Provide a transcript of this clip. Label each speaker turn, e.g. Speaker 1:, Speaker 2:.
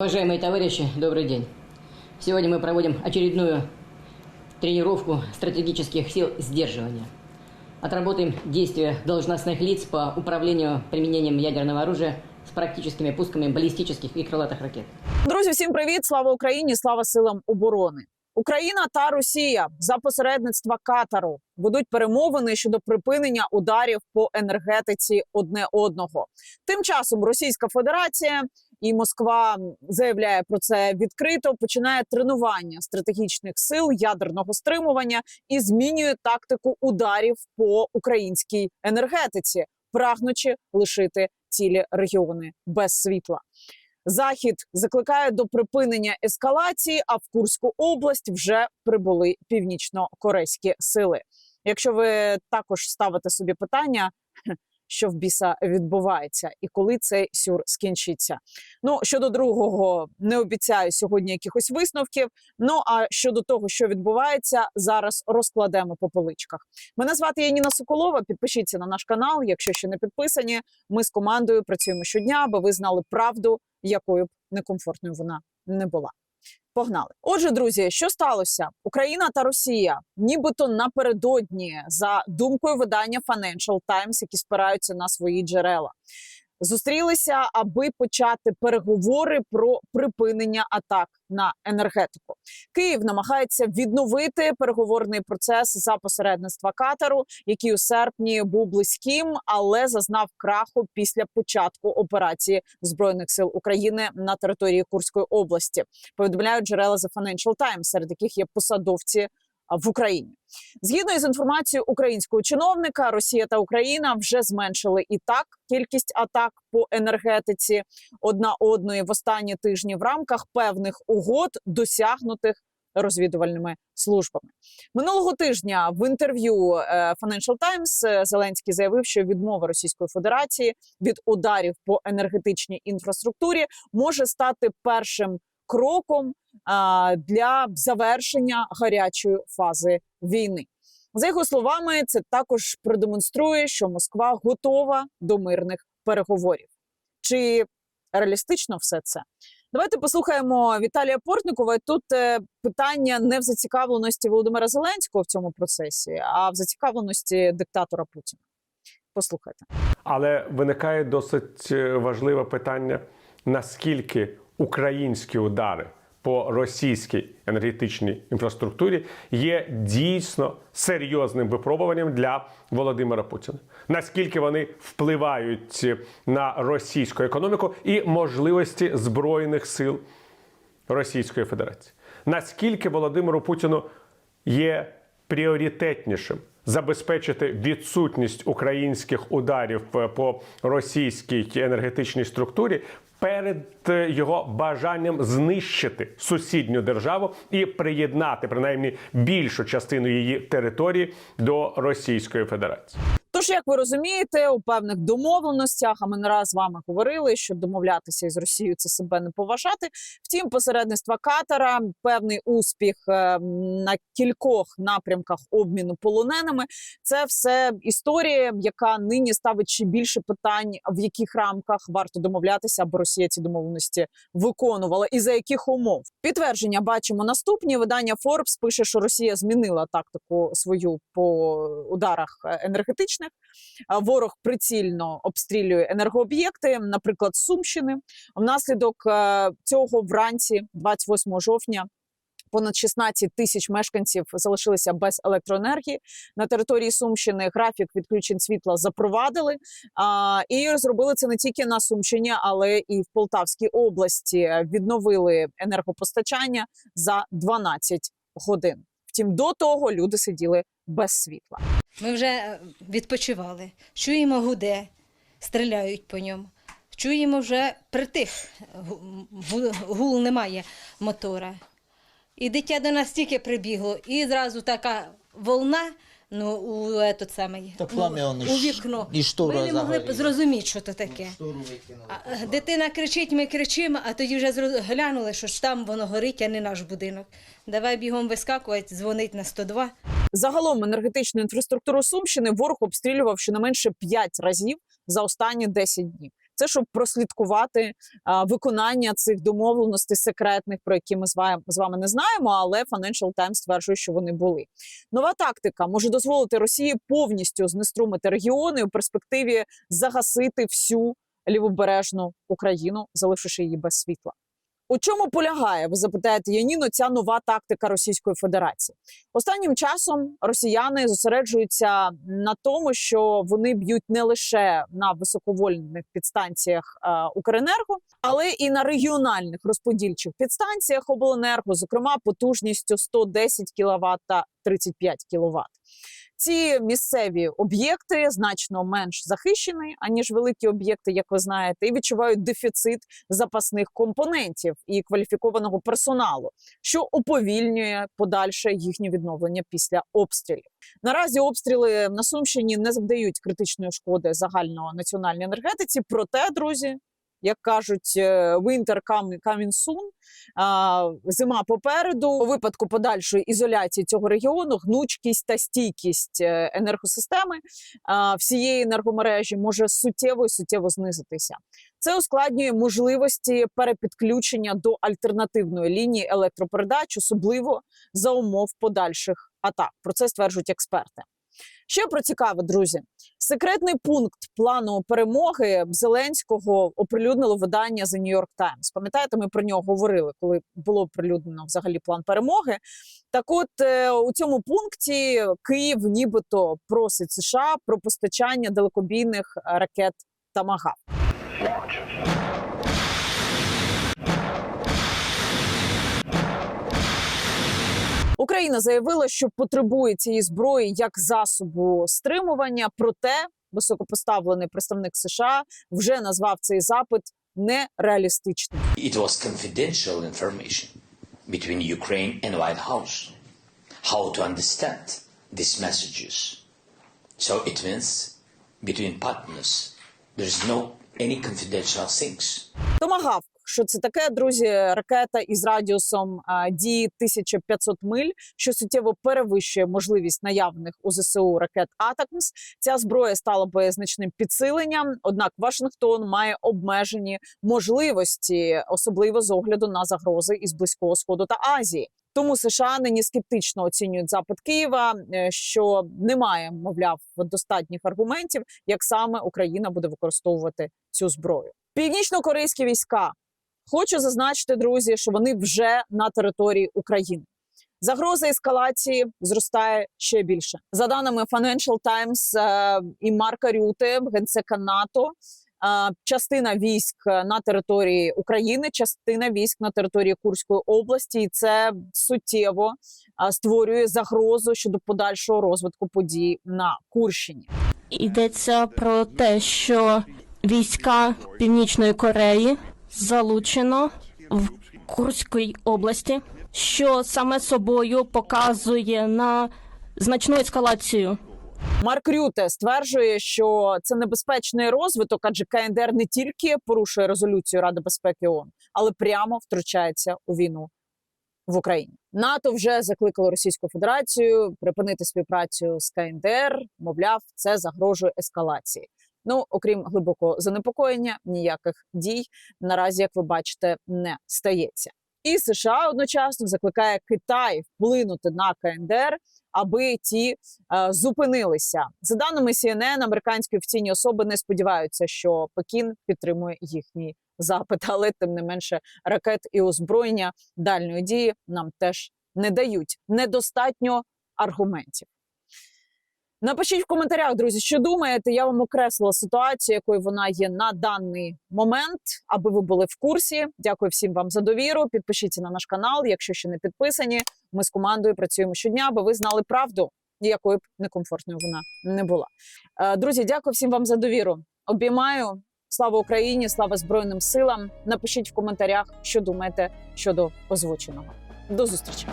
Speaker 1: Уважаемые товарищи, добрый день. Сегодня мы проводим очередную тренировку стратегических сил сдерживания. Отработаем действия должностных лиц по управлению применением ядерного оружия с практическими пусками баллистических и крылатых ракет.
Speaker 2: Друзі, всім привіт! Слава Україні! Слава силам оборони! Україна та Росія за посередництва Катару ведуть перемовини щодо припинення ударів по енергетиці одне одного. Тим часом Російська Федерація і Москва заявляє про це відкрито. Починає тренування стратегічних сил ядерного стримування і змінює тактику ударів по українській енергетиці, прагнучи лишити цілі регіони без світла. Захід закликає до припинення ескалації, а в Курську область вже прибули північно-корейські сили. Якщо ви також ставите собі питання, що в біса відбувається, і коли цей сюр скінчиться. Ну щодо другого, не обіцяю сьогодні якихось висновків. Ну а щодо того, що відбувається, зараз розкладемо по поличках. Мене звати Яніна Соколова. Підпишіться на наш канал, якщо ще не підписані. Ми з командою працюємо щодня, аби ви знали правду, якою б некомфортною вона не була. Погнали. Отже, друзі, що сталося? Україна та Росія, нібито напередодні, за думкою видання Financial Times, які спираються на свої джерела, зустрілися, аби почати переговори про припинення атак на енергетику. Київ намагається відновити переговорний процес за посередництва Катару, який у серпні був близьким, але зазнав краху після початку операції збройних сил України на території Курської області. Повідомляють джерела The Financial Times, серед яких є посадовці в Україні. Згідно із інформацією українського чиновника, Росія та Україна вже зменшили і так кількість атак по енергетиці одна одної в останні тижні в рамках певних угод, досягнутих розвідувальними службами. Минулого тижня в інтерв'ю е, Financial Times е, Зеленський заявив, що відмова Російської Федерації від ударів по енергетичній інфраструктурі може стати першим кроком для завершення гарячої фази війни. За його словами, це також продемонструє, що Москва готова до мирних переговорів. Чи реалістично все це? Давайте послухаємо Віталія Портникова. Тут е, питання не в зацікавленості Володимира Зеленського в цьому процесі, а в зацікавленості диктатора Путіна. Послухайте.
Speaker 3: Але виникає досить е, важливе питання: наскільки українські удари по російській енергетичній інфраструктурі є дійсно серйозним випробуванням для Володимира Путіна. Наскільки вони впливають на російську економіку і можливості збройних сил Російської Федерації? Наскільки Володимиру Путіну є пріоритетнішим забезпечити відсутність українських ударів е, по російській енергетичній структурі перед е, його бажанням знищити сусідню державу і приєднати принаймні більшу частину її території до Російської Федерації?
Speaker 2: Тож, як ви розумієте, у певних домовленостях, а ми не раз з вами говорили, що домовлятися із Росією це себе не поважати. Втім, посередництва Катара, певний успіх е, на кількох напрямках обміну полоненими. Це все історія, яка нині ставить ще більше питань, в яких рамках варто домовлятися, аби Росія ці домовленості виконувала, і за яких умов підтвердження бачимо наступні. Видання Forbes пише, що Росія змінила тактику свою по ударах е, енергетичних. А Ворог прицільно обстрілює енергооб'єкти, наприклад, Сумщини. Внаслідок е, цього вранці, 28 жовтня. Понад 16 тисяч мешканців залишилися без електроенергії на території Сумщини. Графік відключень світла запровадили і зробили це не тільки на Сумщині, але і в Полтавській області. Відновили енергопостачання за 12 годин. Втім, до того люди сиділи без світла.
Speaker 4: Ми вже е, відпочивали. Чуємо гуде, стріляють по ньому. Чуємо вже притих, гу- гу- гул немає мотора. І дитя до нас тільки прибігло, і зразу така волна, ну, у этот самий,
Speaker 5: Так
Speaker 4: ну,
Speaker 5: пламя он
Speaker 4: у вікно.
Speaker 5: із штора
Speaker 4: Ми не могли б
Speaker 5: загоріло.
Speaker 4: зрозуміти, що то таке.
Speaker 5: Штору викинули.
Speaker 4: А, дитина кричить, ми кричимо, а тоді вже зро- глянули, що ж там воно горить, а не наш будинок. Давай бігом вискакувати, дзвонить на 102.
Speaker 2: Загалом енергетичну інфраструктуру Сумщини ворог обстрілював щонайменше 5 разів за останні 10 днів. Це щоб прослідкувати а, виконання цих домовленостей секретних, про які ми з вами, з вами не знаємо, але Financial Times стверджує, що вони були. Нова тактика може дозволити Росії повністю знеструмити регіони у перспективі загасити всю лівобережну Україну, залишивши її без світла. У чому полягає, ви запитаєте Яніно, ця нова тактика Російської Федерації? Останнім часом росіяни зосереджуються на тому, що вони б'ють не лише на високовольтних підстанціях е, Укренерго, але і на регіональних розподільчих підстанціях обленерго, зокрема потужністю 110 кВт та 35 кВт. Ці місцеві об'єкти значно менш захищені, аніж великі об'єкти, як ви знаєте, і відчувають дефіцит запасних компонентів і кваліфікованого персоналу, що уповільнює подальше їхнє відновлення після обстрілів. Наразі обстріли на Сумщині не завдають критичної шкоди загальнонаціональній енергетиці. Проте, друзі, як кажуть, е, winter coming soon, зима попереду. У випадку подальшої ізоляції цього регіону гнучкість та стійкість е, енергосистеми всієї енергомережі може суттєво і суттєво знизитися. Це ускладнює можливості перепідключення до альтернативної лінії електропередач, особливо за умов подальших атак. Про це стверджують експерти. Ще про цікаве, друзі. Секретний пункт плану перемоги Зеленського оприлюднило видання The New York Times. Пам'ятаєте, ми про нього говорили, коли було оприлюднено взагалі план перемоги. Так, от е, у цьому пункті Київ нібито просить США про постачання далекобійних ракет Тамагав. Україна заявила, що потребує цієї зброї як засобу стримування. Проте високопоставлений представник США вже назвав цей запит нереалістичним.
Speaker 5: It was confidential information between Ukraine and White House. How to understand these messages? So it means between partners, there is no any confidential things.
Speaker 2: Томагавк, що це таке, друзі? Ракета із радіусом дії 1500 миль, що суттєво перевищує можливість наявних у ЗСУ ракет Атакмс. Ця зброя стала боєзначним підсиленням. Однак Вашингтон має обмежені можливості, особливо з огляду на загрози із близького сходу та Азії. Тому США нині скептично оцінюють запит Києва, е, що немає, мовляв, достатніх аргументів, як саме Україна буде використовувати цю зброю. Північно-корейські війська хочу зазначити, друзі, що вони вже на території України. Загроза ескалації зростає ще більше. За даними Financial Times е, і Марка Рюте, генсека НАТО, е, частина військ на території України, частина військ на території Курської області, і це суттєво е, створює загрозу щодо подальшого розвитку подій на Курщині.
Speaker 6: Йдеться про те, що війська Північної Кореї залучено в Курській області, що саме собою показує на значну ескалацію.
Speaker 2: Марк Рюте стверджує, що це небезпечний розвиток, адже КНДР не тільки порушує резолюцію Ради безпеки ООН, але прямо втручається у війну в Україні. НАТО вже закликало Російську Федерацію припинити співпрацю з КНДР. Мовляв, це загрожує ескалації. Ну, окрім глибокого занепокоєння, ніяких дій наразі, як ви бачите, не стається. І США одночасно закликає Китай вплинути на КНДР, аби ті е, зупинилися. За даними CNN, американські офіційні особи не сподіваються, що Пекін підтримує їхній запит, але тим не менше ракет і озброєння дальньої дії нам теж не дають. Недостатньо аргументів. Напишіть в коментарях, друзі, що думаєте. Я вам окреслила ситуацію, якою вона є на даний момент, аби ви були в курсі. Дякую всім вам за довіру. Підпишіться на наш канал, якщо ще не підписані. Ми з командою працюємо щодня, аби ви знали правду, якою б некомфортною вона не була. Е, Друзі, дякую всім вам за довіру. Обіймаю. Слава Україні, слава Збройним силам. Напишіть в коментарях, що думаєте щодо озвученого. До зустрічі.